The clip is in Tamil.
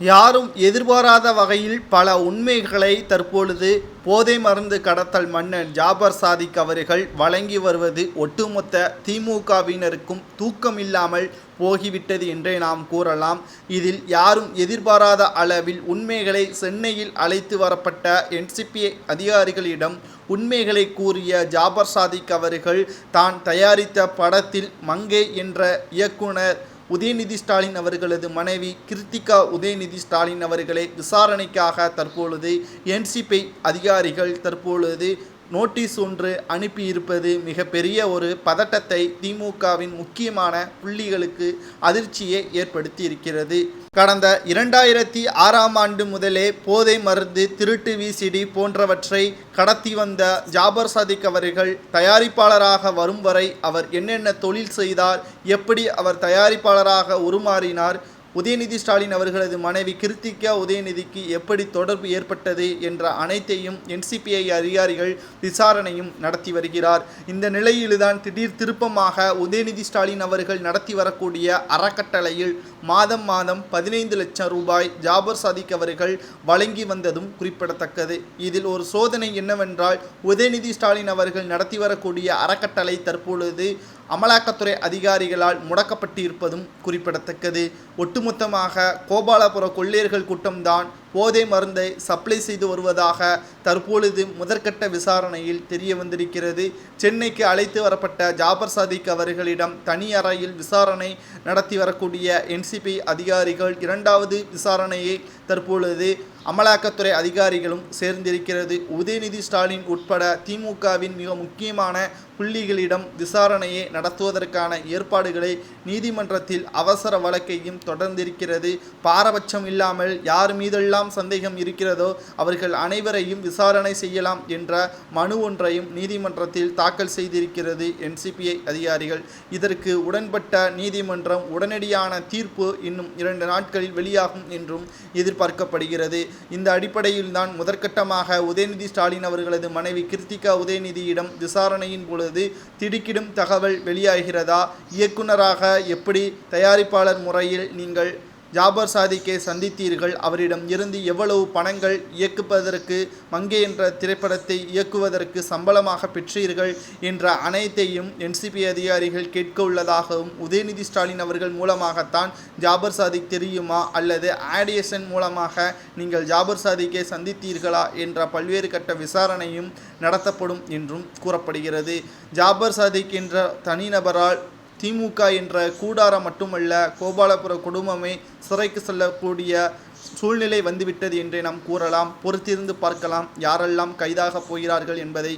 யாரும் எதிர்பாராத வகையில் பல உண்மைகளை தற்பொழுது போதை மருந்து கடத்தல் மன்னன் ஜாபர் சாதிக் அவர்கள் வழங்கி வருவது ஒட்டுமொத்த திமுகவினருக்கும் தூக்கமில்லாமல் போகிவிட்டது என்றே நாம் கூறலாம். இதில் யாரும் எதிர்பாராத அளவில் உண்மைகளை சென்னையில் அழைத்து வரப்பட்ட என்சிபி அதிகாரிகளிடம் உண்மைகளை கூறிய ஜாபர் சாதிக் அவர்கள் தான் தயாரித்த படத்தில் மங்கே என்ற இயக்குனர் உதயநிதி ஸ்டாலின் அவர்களது மனைவி கிருத்திகா உதயநிதி ஸ்டாலின் அவர்களை விசாரணைக்காக தற்பொழுது என்சிபி அதிகாரிகள் தற்பொழுது நோட்டீஸ் ஒன்று அனுப்பியிருப்பது மிகப்பெரிய ஒரு பதட்டத்தை திமுகவின் முக்கியமான புள்ளிகளுக்கு அதிர்ச்சியை ஏற்படுத்தி இருக்கிறது கடந்த இரண்டாயிரத்தி ஆறாம் ஆண்டு முதலே போதை மருந்து திருட்டு விசிடி போன்றவற்றை கடத்தி வந்த ஜாபர் சாதிக் அவர்கள் தயாரிப்பாளராக வரும் வரை அவர் என்னென்ன தொழில் செய்தார் எப்படி அவர் தயாரிப்பாளராக உருமாறினார் உதயநிதி ஸ்டாலின் அவர்களது மனைவி கிருத்திகா உதயநிதிக்கு எப்படி தொடர்பு ஏற்பட்டது என்ற அனைத்தையும் என்சிபிஐ அதிகாரிகள் விசாரணையும் நடத்தி வருகிறார். இந்த நிலையில்தான் திடீர் திருப்பமாக உதயநிதி ஸ்டாலின் அவர்கள் நடத்தி வரக்கூடிய அறக்கட்டளையில் மாதம் மாதம் பதினைந்து லட்சம் ரூபாய் ஜாபர் சாதிக் அவர்கள் வழங்கி வந்ததும் குறிப்பிடத்தக்கது. இதில் ஒரு சோதனை என்னவென்றால் உதயநிதி ஸ்டாலின் அவர்கள் நடத்தி வரக்கூடிய அறக்கட்டளை தற்பொழுது அமலாக்கத்துறை அதிகாரிகளால் முடக்கப்பட்டிருப்பதும் குறிப்பிடத்தக்கது. ஒட்டுமொத்தமாக கோபாலபுர கொள்ளையர்கள் கூட்டம்தான் போதை மருந்தை சப்ளை செய்து வருவதாக தற்பொழுது முதற்கட்ட விசாரணையில் தெரிய வந்திருக்கிறது. சென்னைக்கு அழைத்து வரப்பட்ட ஜாபர் சாதிக் அவர்களிடம் தனி அறையில் விசாரணை நடத்தி வரக்கூடிய என்சிபி அதிகாரிகள் இரண்டாவது விசாரணையை தற்பொழுது அமலாக்கத்துறை அதிகாரிகளும் சேர்ந்திருக்கிறது. உதயநிதி ஸ்டாலின் உட்பட திமுகவின் மிக முக்கியமான புள்ளிகளிடம் விசாரணையை நடத்துவதற்கான ஏற்பாடுகளை நீதிமன்றத்தில் அவசர வழக்கையும் தொடர்ந்திருக்கிறது. பாரபட்சம் இல்லாமல் யார் மீதெல்லாம் சந்தேகம் இருக்கிறதோ அவர்கள் அனைவரையும் விசாரணை செய்யலாம் என்ற மனு ஒன்றையும் நீதிமன்றத்தில் தாக்கல் செய்திருக்கிறது என்சிபிஐ அதிகாரிகள். இதற்கு உடன்பட்ட நீதிமன்றம் உடனடியான தீர்ப்பு இன்னும் இரண்டு நாட்களில் வெளியாகும் என்றும் எதிர்பார்க்கப்படுகிறது. இந்த அடிப்படையில் தான் முதற்கட்டமாக உதயநிதி ஸ்டாலின் அவர்களது மனைவி கிருத்திகா உதயநிதியிடம் விசாரணையின் பொழுது திடுக்கிடும் தகவல் வெளியாகிறதா? இயக்குநராக எப்படி தயாரிப்பாளர் முறையில் நீங்கள் ஜாபர் சாதிக்கை சந்தித்தீர்கள். அவரிடம் இருந்து எவ்வளவு பணங்கள் இயக்குவதற்கு மங்கே என்ற திரைப்படத்தை இயக்குவதற்கு சம்பளமாக பெற்றீர்கள் என்ற அனைத்தையும் என்சிபி அதிகாரிகள் கேட்க உள்ளதாகவும் உதயநிதி ஸ்டாலின் அவர்கள் மூலமாகத்தான் ஜாபர் சாதிக் தெரியுமா? அல்லது ஆடியேஷன் மூலமாக நீங்கள் ஜாபர் சாதிக்கை சந்தித்தீர்களா? என்ற பல்வேறு கட்ட விசாரணையும் நடத்தப்படும் என்றும் கூறப்படுகிறது. ஜாபர் சாதிக் என்ற தனிநபரால் திமுக என்ற கூடாரம் மட்டுமல்ல கோபாலபுர குடும்பமே சிறைக்கு செல்லக்கூடிய சூழ்நிலை வந்துவிட்டது என்றே நாம் கூறலாம். பொறுத்திருந்து பார்க்கலாம். யாரெல்லாம் கைதாக போகிறார்கள் என்பதை